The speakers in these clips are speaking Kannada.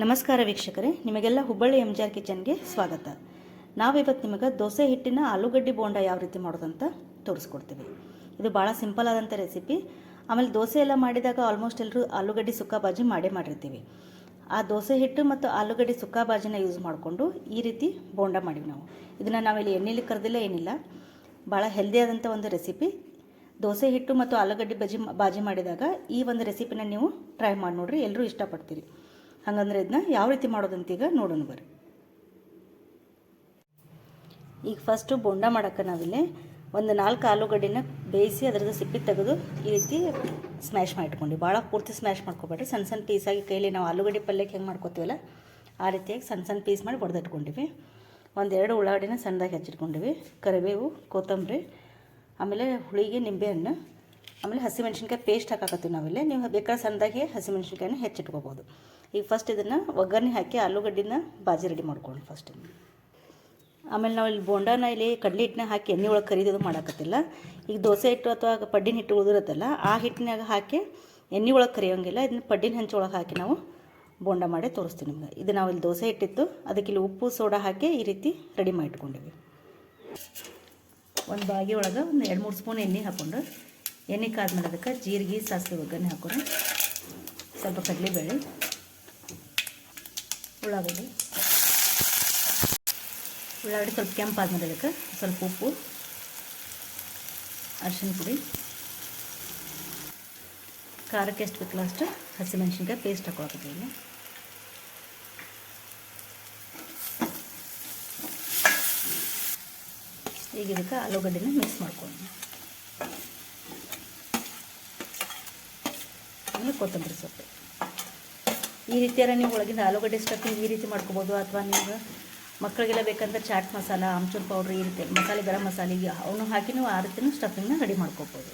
ನಮಸ್ಕಾರ ವೀಕ್ಷಕರೇ, ನಿಮಗೆಲ್ಲ ಹುಬ್ಬಳ್ಳಿ ಎಂ ಜಿ ಆರ್ ಕಿಚನ್ಗೆ ಸ್ವಾಗತ. ನಾವಿವತ್ತು ನಿಮಗೆ ದೋಸೆ ಹಿಟ್ಟಿನ ಆಲೂಗಡ್ಡೆ ಬೋಂಡ ಯಾವ ರೀತಿ ಮಾಡೋದಂತ ತೋರಿಸ್ಕೊಡ್ತೀವಿ. ಇದು ಭಾಳ ಸಿಂಪಲ್ ಆದಂಥ ರೆಸಿಪಿ. ಆಮೇಲೆ ದೋಸೆ ಎಲ್ಲ ಮಾಡಿದಾಗ ಆಲ್ಮೋಸ್ಟ್ ಎಲ್ಲರೂ ಆಲೂಗಡ್ಡೆ ಸುಕ್ಕ ಬಾಜಿ ಮಾಡೇ ಮಾಡಿರ್ತೀವಿ. ಆ ದೋಸೆ ಹಿಟ್ಟು ಮತ್ತು ಆಲೂಗಡ್ಡೆ ಸುಕ್ಕ ಬಾಜಿನ ಯೂಸ್ ಮಾಡಿಕೊಂಡು ಈ ರೀತಿ ಬೋಂಡ ಮಾಡೀವಿ ನಾವು. ಇದನ್ನು ನಾವಿಲ್ಲಿ ಎಣ್ಣೆಲಿ ಕರೆದಿಲ್ಲ ಏನಿಲ್ಲ. ಭಾಳ ಹೆಲ್ದಿ ಆದಂಥ ಒಂದು ರೆಸಿಪಿ. ದೋಸೆ ಹಿಟ್ಟು ಮತ್ತು ಆಲೂಗಡ್ಡೆ ಬಜಿ ಬಾಜಿ ಮಾಡಿದಾಗ ಈ ಒಂದು ರೆಸಿಪಿನ ನೀವು ಟ್ರೈ ಮಾಡಿ ನೋಡಿರಿ ಎಲ್ಲರೂ ಇಷ್ಟಪಡ್ತೀರಿ. ಹಾಗಂದ್ರೆ ಇದನ್ನ ಯಾವ ರೀತಿ ಮಾಡೋದಂತ ಈಗ ನೋಡೋಣ ಬರ್ರಿ. ಈಗ ಫಸ್ಟು ಬೋಂಡ ಮಾಡೋಕ್ಕೆ ನಾವಿಲ್ಲಿ ಒಂದು ನಾಲ್ಕು ಆಲೂಗಡ್ಡೆನ ಬೇಯಿಸಿ ಅದರದ್ದು ಸಿಪ್ಪಿ ತೆಗೆದು ಈ ರೀತಿ ಸ್ಮ್ಯಾಶ್ ಮಾಡಿಟ್ಕೊಂಡು ಭಾಳ ಪೂರ್ತಿ ಸ್ಮ್ಯಾಶ್ ಮಾಡ್ಕೊಬೇಡ್ರಿ. ಸಣ್ಣ ಸಣ್ಣ ಪೀಸಾಗಿ ಕೈಲಿ ನಾವು ಆಲೂಗಡ್ಡೆ ಪಲ್ಯಕ್ಕೆ ಹೆಂಗೆ ಮಾಡ್ಕೋತೀವಲ್ಲ, ಆ ರೀತಿಯಾಗಿ ಸಣ್ಣ ಸಣ್ಣ ಪೀಸ್ ಮಾಡಿ ಹೊಡೆದಿಟ್ಕೊಂಡಿವಿ ಒಂದೆರಡು ಉಳ್ಳಾಗಡ್ಡಿನ ಸಣ್ಣದಾಗಿ ಹಚ್ಚಿಟ್ಕೊಂಡಿವಿ. ಕರಿಬೇವು, ಕೊತ್ತಂಬರಿ, ಆಮೇಲೆ ಹುಳಿಗೆ ನಿಂಬೆಹಣ್ಣು ಆಮೇಲೆ ಹಸಿಮೆಣ್ಸಿನ್ಕಾಯಿ ಪೇಸ್ಟ್ ಹಾಕಾಕತ್ತೀವಿ ನಾವಿಲ್ಲಿ. ನೀವು ಬೇಕಾದ್ರೆ ಸಣ್ಣದಾಗಿ ಹಸಿಮೆಣ್ಸಿನ್ಕಾಯಿನ ಹೆಚ್ಚಿಟ್ಕೋಬೋದು ಈಗ ಫಸ್ಟ್ ಇದನ್ನು ಒಗ್ಗರಣೆ ಹಾಕಿ ಆಲೂಗಡ್ಡಿನ ಬಾಜಿ ರೆಡಿ ಮಾಡ್ಕೊಂಡು ಫಸ್ಟ್ ಆಮೇಲೆ ನಾವು ಇಲ್ಲಿ ಬೋಂಡಾನ ಇಲ್ಲಿ ಕಡಲೆ ಹಿಟ್ಟನ್ನ ಹಾಕಿ ಎಣ್ಣೆ ಒಳಗೆ ಕರಿದು ಮಾಡಾಕತ್ತಿಲ್ಲ. ಈಗ ದೋಸೆ ಹಿಟ್ಟು ಅಥವಾ ಪಡ್ಡಿನ ಹಿಟ್ಟು ಉಳಿದಿರುತ್ತಲ್ಲ, ಆ ಹಿಟ್ಟಿನಾಗ ಹಾಕಿ ಎಣ್ಣೆ ಒಳಗೆ ಕರಿಯೋಂಗಿಲ್ಲ. ಇದನ್ನ ಪಡ್ಡಿನ ಹೆಂಚು ಒಳಗೆ ಹಾಕಿ ನಾವು ಬೋಂಡ ಮಾಡಿ ತೋರಿಸ್ತೀವಿ ನಿಮ್ಗೆ. ಇದು ನಾವು ಇಲ್ಲಿ ದೋಸೆ ಹಿಟ್ಟಿತ್ತು. ಅದಕ್ಕೆ ಇಲ್ಲಿ ಉಪ್ಪು, ಸೋಡಾ ಹಾಕಿ ಈ ರೀತಿ ರೆಡಿ ಮಾಡಿಟ್ಕೊಂಡಿವಿ. ಒಂದು ಬಾಗಿ ಒಳಗೆ ಒಂದು ಎರಡು ಮೂರು ಸ್ಪೂನ್ ಎಣ್ಣೆ ಹಾಕ್ಕೊಂಡು ಎಣ್ಣೆ ಕಾದ್ಮೇಲೆ ಅದಕ್ಕೆ ಜೀರಿಗೆ, ಸಾಸಿವೆ ಒಗ್ಗರಣೆ ಹಾಕೋಣ ಸ್ವಲ್ಪ ಕಡಲೆಬೇಳೆ, ಉಳ್ಳಾಗಡ್ಡಿ. ಉಳ್ಳಾಗಡ್ಡಿ ಸ್ವಲ್ಪ ಕೆಂಪಾದ್ಮೇಲೆ ಅದಕ್ಕೆ ಸ್ವಲ್ಪ ಉಪ್ಪು ಅರಿಶಿನ ಪುಡಿ. ಖಾರಕ್ಕೆ ಎಷ್ಟು ಬೇಕಲ್ಲ ಅಷ್ಟು ಹಸಿಮೆಣ್ಸಿನ್ಕಾಯಿ ಪೇಸ್ಟ್ ಹಾಕೊಳಕತ್ತೀವಿ ಈಗ ಇದಕ್ಕೆ ಆಲೂಗಡ್ಡೆನ ಮಿಕ್ಸ್ ಮಾಡ್ಕೊಳ್ಳೋಣ. ಆಮೇಲೆ ಕೊತ್ತಂಬರಿ ಸೊಪ್ಪು. ಈ ರೀತಿಯಾರ ನೀವು ಒಳಗಿಂದ ಆಲೂಗಡ್ಡೆ ಸ್ಟಫಿಂಗ್ ಈ ರೀತಿ ಮಾಡ್ಕೋಬೋದು ಅಥವಾ ನೀವು ಮಕ್ಕಳಿಗೆಲ್ಲ ಬೇಕಂದ್ರೆ ಚಾಟ್ ಮಸಾಲ ಆಮ್ಚೂರ್ ಪೌಡ್ರ್ ಈ ರೀತಿ ಮಸಾಲೆ, ಗರಂ ಮಸಾಲೆ ಅವನು ಹಾಕಿ ನೀವು ಆ ರೀತಿಯೂ ಸ್ಟಫಿಂಗ್ನ ರೆಡಿ ಮಾಡ್ಕೋಬೋದು.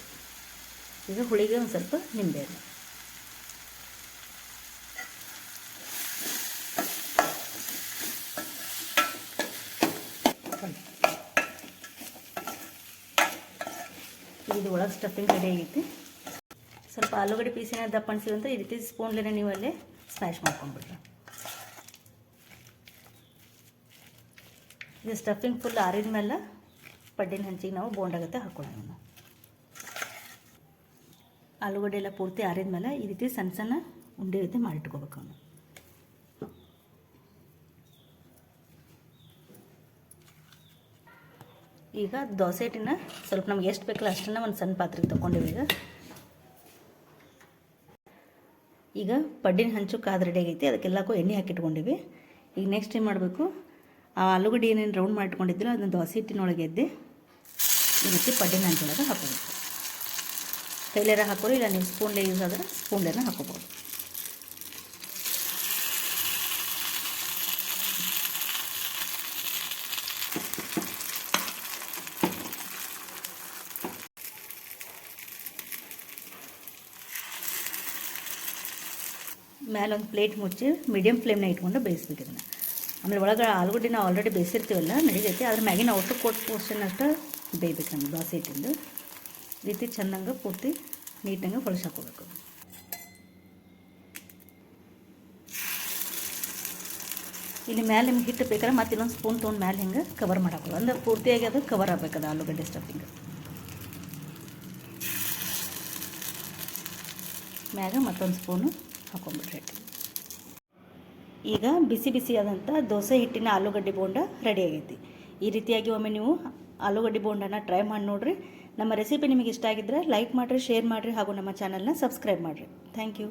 ಈಗ ಹುಳಿಗೆ ಒಂದು ಸ್ವಲ್ಪ ನಿಂಬೆ ಇದು ಒಳಗೆ ಸ್ಟಫಿಂಗ್ ರೆಡಿ ಆಗೈತಿ. ಸ್ವಲ್ಪ ಆಲೂಗಡ್ಡೆ ಪೀಸಿನ ದಪ್ಪ ಅಂತ ಈ ರೀತಿ ಸ್ಪೂನ್ಲೇ ನೀವು ಅಲ್ಲಿ ಸ್ಮ್ಯಾಶ್ ಮಾಡ್ಕೊಂಡ್ಬಿಡ್ರಿ. ಇದು ಸ್ಟಫಿಂಗ್ ಫುಲ್ ಆರಿದ ಮೇಲೆ ಪಡ್ಡಿನ ಹಂಚಿಗೆ ನಾವು ಬೋಂಡಾಗತ್ತೆ ಹಾಕೊಳ್ಳೋಣ ಆಲೂಗಡ್ಡೆ ಎಲ್ಲ ಪೂರ್ತಿ ಆರಿದ ಮೇಲೆ ಈ ರೀತಿ ಸಣ್ಣ ಸಣ್ಣ ಉಂಡೆ ರೀತಿ ಮಾಡಿಟ್ಕೋಬೇಕು ಅವನು ಈಗ ದೋಸೆ ಹಿಟ್ಟಿನ ಸ್ವಲ್ಪ ನಮ್ಗೆ ಎಷ್ಟು ಬೇಕಲ್ಲ ಅಷ್ಟನ್ನು ಒಂದು ಸಣ್ಣ ಪಾತ್ರೆಗೆ ತೊಗೊಂಡಿವಿ ಈಗ. ಈಗ ಪಡ್ಡಿನ ಹಂಚು ಕಾದು ರೆಡಿ ಆಗೈತಿ. ಅದಕ್ಕೆಲ್ಲಕ್ಕೂ ಎಣ್ಣೆ ಹಾಕಿಟ್ಕೊಂಡಿವಿ. ಈಗ ನೆಕ್ಸ್ಟ್ ಏನು ಮಾಡಬೇಕು? ಆ ಆಲೂಗಡ್ಡೆ ಏನೇನು ರೌಂಡ್ ಮಾಡಿಟ್ಕೊಂಡಿದ್ದಿಲ್ಲ, ಅದನ್ನ ದೋಸೆ ಹಿಟ್ಟಿನೊಳಗೆ ಎದ್ದೆ ಈ ರೀತಿ ಪಡ್ಡಿನ ಹಂಚೊಳಗೆ ಹಾಕೋಬೇಕು. ಕೈಲೇರ ಹಾಕೋರು ಇಲ್ಲ ನೀವು ಸ್ಪೂನ್ಲೇ ಯೂಸ್ ಆದರೆ ಸ್ಪೂನ್ಲೇನ ಹಾಕೋಬೋದು. ಮೇಲೆ ಒಂದು ಪ್ಲೇಟ್ ಮುಚ್ಚಿ ಮೀಡಿಯಮ್ ಫ್ಲೇಮ್ನ ಇಟ್ಕೊಂಡು ಬೇಯಿಸ್ಬೇಕು ಇದನ್ನು ಆಮೇಲೆ ಒಳಗೆ ಆಲೂಗಡ್ಡೆ ನಾವು ಆಲ್ರೆಡಿ ಬೇಯಿಸಿರ್ತೀವಲ್ಲ ನಡೀತೈತಿ ಅದ್ರ ಮ್ಯಾಗಿನ ಒಟ್ಟು ಕೊಟ್ಟು ಪೋರ್ಷನ್ ಅಷ್ಟು ಬೇಯ್ಬೇಕು ನಮ್ಗೆ ದೋಸೆ ಹಿಟ್ಟಿಂದು. ರೀತಿ ಚೆಂದಂಗೆ ಪೂರ್ತಿ ನೀಟಂಗೆ ಹೊಳಸಿ ಇಲ್ಲಿ ಮ್ಯಾಲೆ ನಿಮ್ಗೆ ಹಿಟ್ಟು ಬೇಕಾದ್ರೆ ಮತ್ತೆ ಇನ್ನೊಂದು ಸ್ಪೂನ್ ತೊಗೊಂಡು ಮ್ಯಾಲೆ ಹಿಂಗೆ ಕವರ್ ಮಾಡಾಕೋದು ಅಂದ್ರೆ ಪೂರ್ತಿಯಾಗಿ ಅದು ಕವರ್ ಆಗಬೇಕದ ಆಲೂಗಡ್ಡೆ ಸ್ಟಫಿಂಗ್ ಮ್ಯಾಗ ಮತ್ತೊಂದು ಸ್ಪೂನು ಹಾಕೊಂಡ್ಬಿಟ್ರೆ ಈಗ ಬಿಸಿ ಬಿಸಿಯಾದಂಥ ದೋಸೆ ಹಿಟ್ಟಿನ ಆಲೂಗಡ್ಡೆ ಬೋಂಡ ರೆಡಿ ಆಗೈತಿ. ಈ ರೀತಿಯಾಗಿ ಒಮ್ಮೆ ನೀವು ಆಲೂಗಡ್ಡೆ ಬೋಂಡನ ಟ್ರೈ ಮಾಡಿ ನೋಡಿರಿ. ನಮ್ಮ ರೆಸಿಪಿ ನಿಮಗೆ ಇಷ್ಟ ಆಗಿದ್ದರೆ ಲೈಕ್ ಮಾಡಿರಿ ಶೇರ್ ಮಾಡಿರಿ ಹಾಗೂ ನಮ್ಮ ಚಾನಲ್ನ ಸಬ್ಸ್ಕ್ರೈಬ್ ಮಾಡಿರಿ. Thank you